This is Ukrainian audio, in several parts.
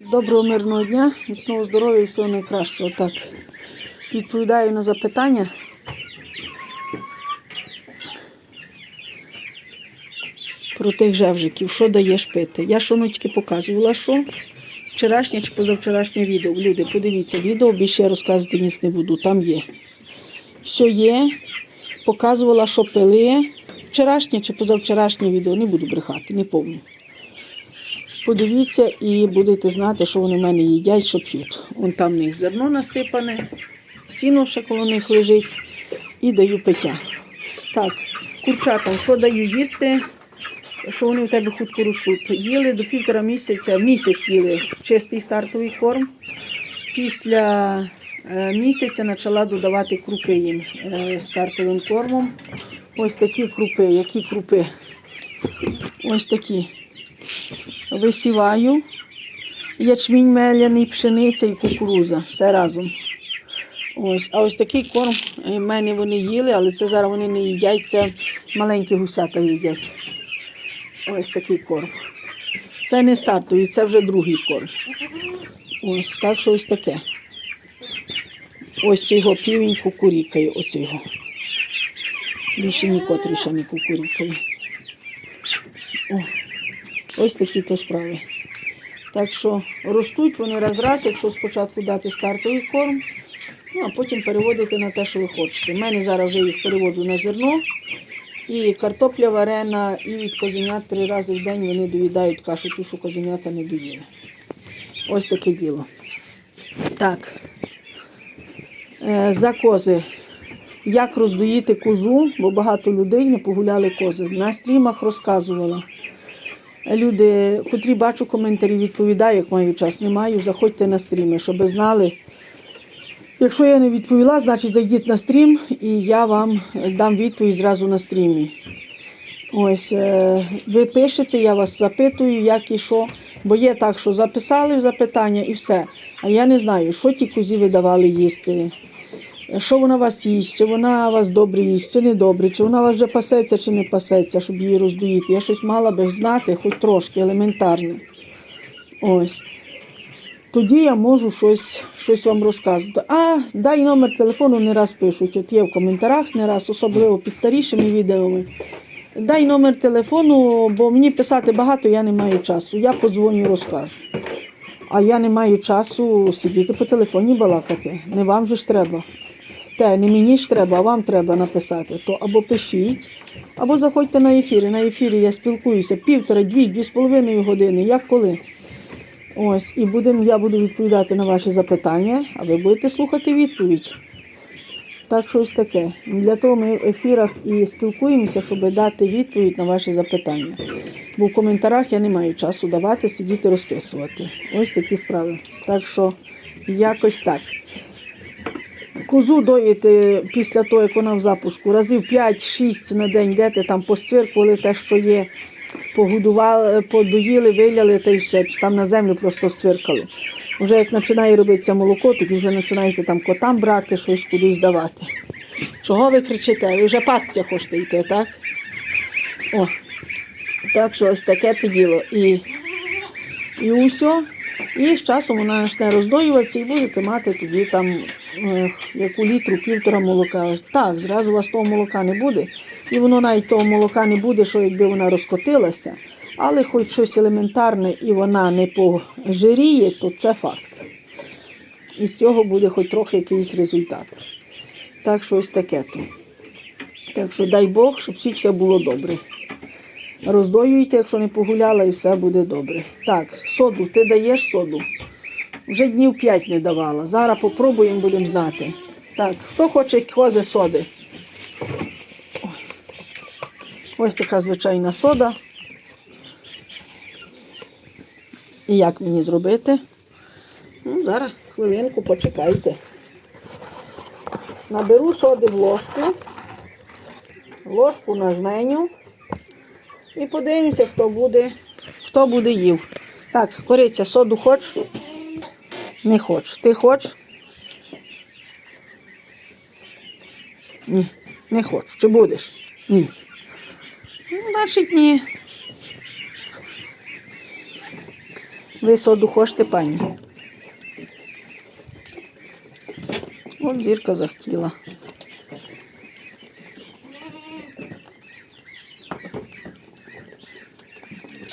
Доброго мирного дня, міцного здоров'я і всього найкращого. Так, відповідаю на запитання. Про тих жевжиків, що даєш пити. Я шоночки показувала, що вчорашнє чи позавчорашнє відео. Люди, подивіться відео, більше я розказувати ніц не буду. Там є. Все є. Показувала, що пили. Вчорашнє чи позавчорашнє відео, не буду брехати, не повну. Подивіться і будете знати, що вони в мене їдять, що п'ють. Вон там в них зерно насипане, сіно ще коло них лежить і даю пиття. Так, курчатам, що даю їсти, що вони в тебе хутко ростуть. Їли до півтора місяця, місяць їли чистий стартовий корм. Після е, місяця почала додавати крупи їм е, стартовим кормом. Ось такі крупи. Які крупи? Ось такі висіваю. Ячмінь меляний, пшениця і кукуруза. Все разом. Ось. А ось такий корм е, в мене вони їли, але це зараз вони не їдять, це маленькі гусята їдять. Ось такий корм. Це не стартовий, це вже другий корм. Ось так що ось таке. Ось цього півень кукурікає, оцього. Більше нікотрі ще не кукурікає. О. Ось такі то справи. Так що ростуть вони раз-раз, якщо спочатку дати стартовий корм, ну а потім переводити на те, що ви хочете. У мене зараз вже їх переводжу на зерно. І картопля варена, і від козенят три рази в день вони доїдають кашу, ту, що козенята не доїли. Ось таке діло. Так. Е, За кози. Як роздоїти козу, бо багато людей не погуляли кози. На стрімах розказувала. Люди, котрі бачу коментарі, відповідаю, як маю час, не маю, заходьте на стріми, щоб знали. Якщо я не відповіла, значить зайдіть на стрім і я вам дам відповідь зразу на стрімі. Ось, е, ви пишете, я вас запитую, як і що. Бо є так, що записали запитання і все. А я не знаю, що ті козі ви давали їсти. Що вона вас їсть, чи вона вас добре їсть, чи не добре, чи вона вас вже пасеться, чи не пасеться, щоб її роздоїти. Я щось мала би знати, хоч трошки елементарне. Ось. Тоді я можу щось, щось вам розказувати. А дай номер телефону не раз пишуть. От є в коментарях не раз, особливо під старішими відеоми. Дай номер телефону, бо мені писати багато, я не маю часу. Я подзвоню, розкажу. А я не маю часу сидіти по телефоні балакати. Не вам же ж треба. Те, не мені ж треба, а вам треба написати. То або пишіть, або заходьте на ефіри. На ефірі я спілкуюся півтора, дві, дві з половиною години, як коли. Ось, і будем, я буду відповідати на ваші запитання, а ви будете слухати відповідь. Так що ось таке. Для того ми в ефірах і спілкуємося, щоб дати відповідь на ваші запитання. Бо в коментарях я не маю часу давати, сидіти розписувати. Ось такі справи. Так що якось так. Козу доїти після того, як вона в запуску, разів 5-6 на день йдете, там посцвиркували те, що є, погодували, подоїли, виляли та й все. Там на землю просто сцвиркали. Вже як починає робитися молоко, тоді вже починаєте там котам брати, щось кудись давати. Чого ви кричите? Ви вже пастися хочете йти, так? О, так що ось таке те діло. І, і усе. І з часом вона почне роздоюватися і будете мати тоді там е, яку літру півтора молока. Так, зразу у вас того молока не буде. І воно навіть того молока не буде, що якби вона розкотилася. Але хоч щось елементарне і вона не пожиріє, то це факт. І з цього буде хоч трохи якийсь результат. Так що ось таке то. Так що дай Бог, щоб всіх все було добре. Роздоюйте, якщо не погуляла, і все буде добре. Так, соду, ти даєш соду? Вже днів 5 не давала. Зараз попробуємо, будемо знати. Так, хто хоче кози соди? Ось така звичайна сода. І як мені зробити? Ну, зараз хвилинку почекайте. Наберу соди в ложку, ложку на жменю. І подивимося, хто буде, хто буде їв. Так, кориця, соду хоч? Не хоч. Ти хоч? Ні, не хоч. Чи будеш? Ні. Ну, значить, ні. Ви соду хочете, пані? От зірка захотіла.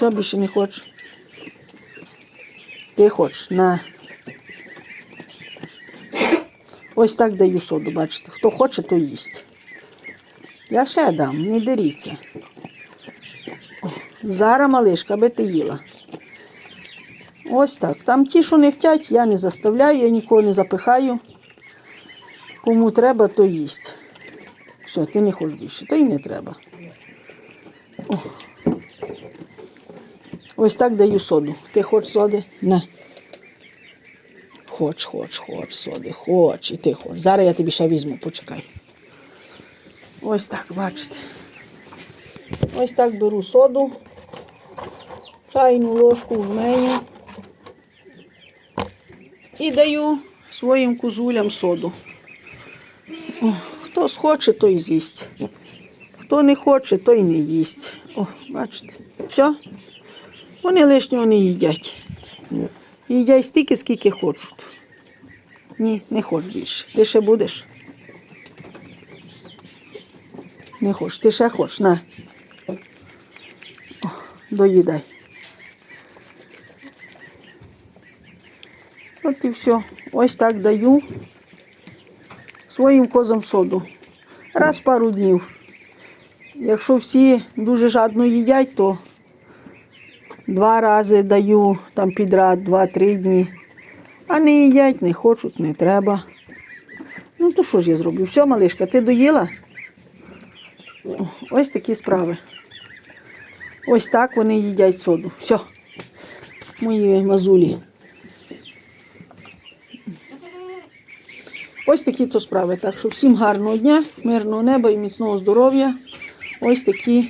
Що більше не хочеш? Ти хочеш, на. Ось так даю соду, бачите. Хто хоче, то їсть. Я ще дам, не деріться. Зараз, малишка, аби ти їла. Ось так. Там ті, що не хотять, я не заставляю, я нікого не запихаю. Кому треба, то їсть. Все, ти не хочеш більше, то й не треба. Ось так даю соду. Ти хочеш соди? На. Хоч, хоч, хоч, соди, хоч, і ти хоч. Зараз я тобі ще візьму, почекай. Ось так, бачите. Ось так беру соду, чайну ложку в мене і даю своїм козулям соду. О, хто схоче, той з'їсть. Хто не хоче, той не їсть. О, бачите. Все. Вони лишнього не їдять. Їдять стільки, скільки хочуть. Ні, не хочеш більше. Ти ще будеш? Не хочеш. Ти ще хочеш, на. О, доїдай. От і все. Ось так даю своїм козам соду. Раз пару днів. Якщо всі дуже жадно їдять, то два рази даю там підряд, два-три дні. А не їдять, не хочуть, не треба. Ну, то що ж я зроблю? Все, малишка, ти доїла? Ось такі справи. Ось так вони їдять соду. Все. Мої мазулі. Ось такі то справи. Так що всім гарного дня, мирного неба і міцного здоров'я. Ось такі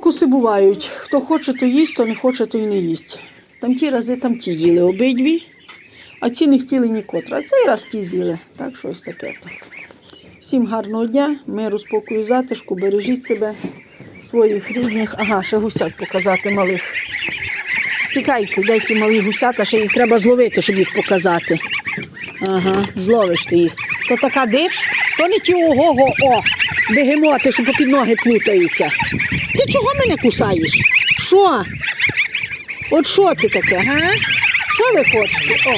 фокуси бувають. Хто хоче, то їсть, хто не хоче, то й не їсть. Там ті рази там ті їли обидві, а ті не хотіли нікотра. А цей раз ті з'їли. Так що ось таке то. Всім гарного дня, миру, спокою, затишку, бережіть себе, своїх рідних. Ага, ще гусят показати малих. Тікайте, деякі малі гусята, ще їх треба зловити, щоб їх показати. Ага, зловиш ти їх. То така дич, то не ті ого-го, о, бегемоти, що попід ноги плутаються. Ти чого мене кусаєш? Що? От що ти таке, га? Що ви хочете? О.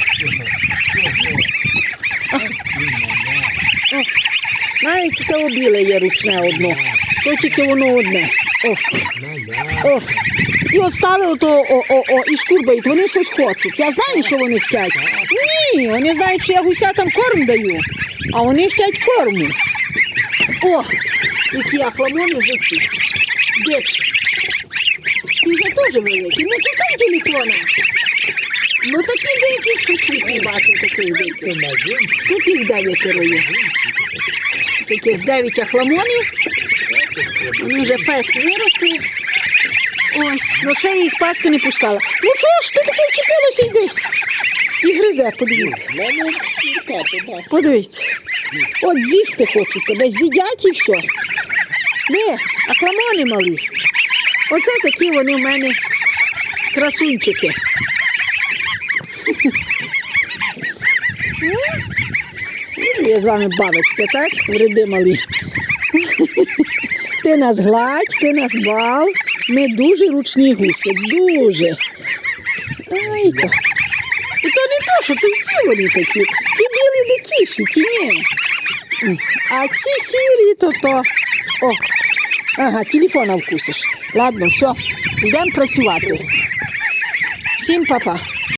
О. Навіть те біле є ручне одно. То тільки воно одне. О. О. І от стали ото, о, о, о, і шкурбають, вони щось хочуть. Я знаю, що вони хочуть. Ні, вони знають, що я гусятам корм даю, а вони хочуть корму. О, які ахламони житті. Дич. Ти вже теж великий. Не кусай телефона. Ну такі деякі, що світ не бачив такий великий. Тут їх дев'ятеро є. Таких дев'ять ахламонів. Вони вже фест виросли. Ось, ну ще я їх пасти не пускала. Ну чого ж ти таке вчепилося десь? І гризе, подивіться. Подивіться. От з'їсти хочуть тебе, з'їдять і все. Де? Акламони малі. Оце такі вони в мене красунчики. Люблю Я з вами бавитися, так? Вреди малі. Ти нас гладь, ти нас бав. Ми дуже ручні гуси, дуже. Ай то. І то не то, що то всі вони такі. Ті білі ті ні. А ці сірі, то то. О, ага, телефона вкусиш. Ладно, все, йдемо працювати. Всім па-па.